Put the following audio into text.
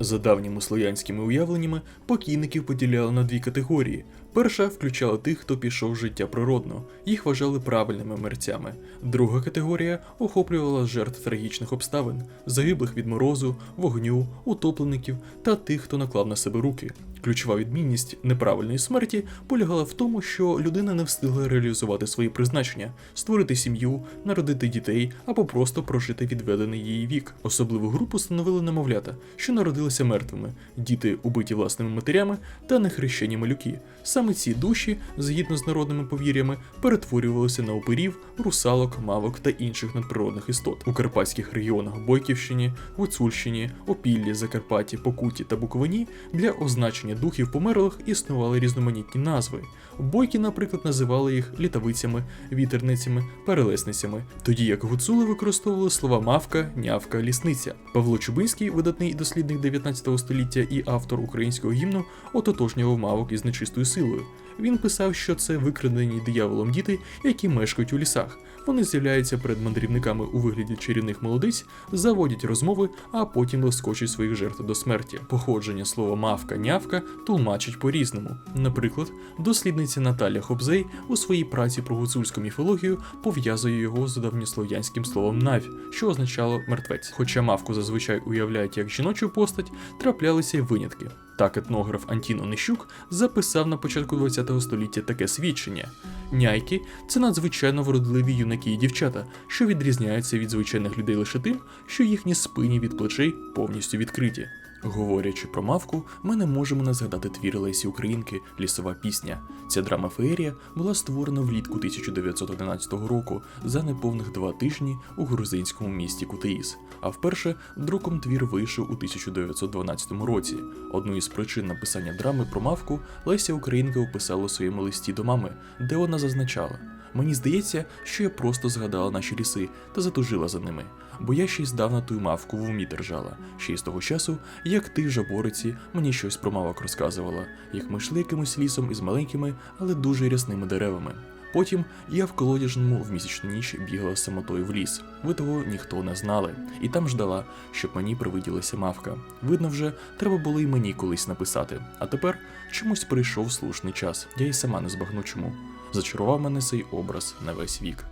За давніми слов'янськими уявленнями, покійників поділяли на дві категорії. Перша включала тих, хто пішов життя природно, їх вважали правильними мерцями. Друга категорія охоплювала жертв трагічних обставин, загиблих від морозу, вогню, утоплеників та тих, хто наклав на себе руки. Ключова відмінність неправильної смерті полягала в тому, що людина не встигла реалізувати свої призначення, створити сім'ю, народити дітей або просто прожити відведений її вік. Особливу групу становили немовлята, що народилися мертвими, діти, убиті власними матерями та нехрещені малюки. Саме ці душі, згідно з народними повір'ями, перетворювалися на упирів, русалок, мавок та інших надприродних істот. У карпатських регіонах Бойківщині, Гуцульщині, Опіллі, Закарпатті, Покуті та Буковині для означення духів померлих існували різноманітні назви. Бойки, наприклад, називали їх літавицями, вітерницями, перелесницями, тоді як гуцули використовували слова мавка, нявка, лісниця. Павло Чубинський, видатний дослідник 19 століття і автор українського гімну, ототожнював мавок із нечистою силою. Він писав, що це викрадені дияволом діти, які мешкають у лісах. Вони з'являються перед мандрівниками у вигляді чарівних молодиць, заводять розмови, а потім лоскочуть своїх жертв до смерті. Походження слова мавка нявка тлумачить по-різному. Наприклад, дослідниця Наталя Хобзей у своїй праці про гуцульську міфологію пов'язує його з давньослов'янським словом навь, що означало мертвець. Хоча мавку зазвичай уявляють як жіночу постать, траплялися й винятки. Так етнограф Антін Онищук записав на початку ХХ століття таке свідчення. Няйки це надзвичайно вродливі юнаки і дівчата, що відрізняються від звичайних людей лише тим, що їхні спині від плечей повністю відкриті. Говорячи про мавку, ми не можемо не згадати твір Лесі Українки Лісова пісня. Ця драма феєрія була створена влітку 1911 року за неповних два тижні у грузинському місті Кутеїс. А вперше друком твір вийшов у 1912 році. Одну із причин написання драми про мавку Леся Українка описала у своєму листі до мами, де вона зазначала. Мені здається, що я просто згадала наші ліси та затужила за ними, бо я ще й здавна ту мавку в умі держала, ще й з того часу, як ти, жабориці, мені щось про мавок розказувала, як ми йшли якимось лісом із маленькими, але дуже рясними деревами. Потім я в колодяжному в місячну ніч бігала самотою в ліс. Ви того ніхто не знали, і там ждала, щоб мені привиділася мавка. Видно вже, треба було й мені колись написати. А тепер чомусь прийшов слушний час. Я й сама не збагну чому. Зачарував мене цей образ на весь вік.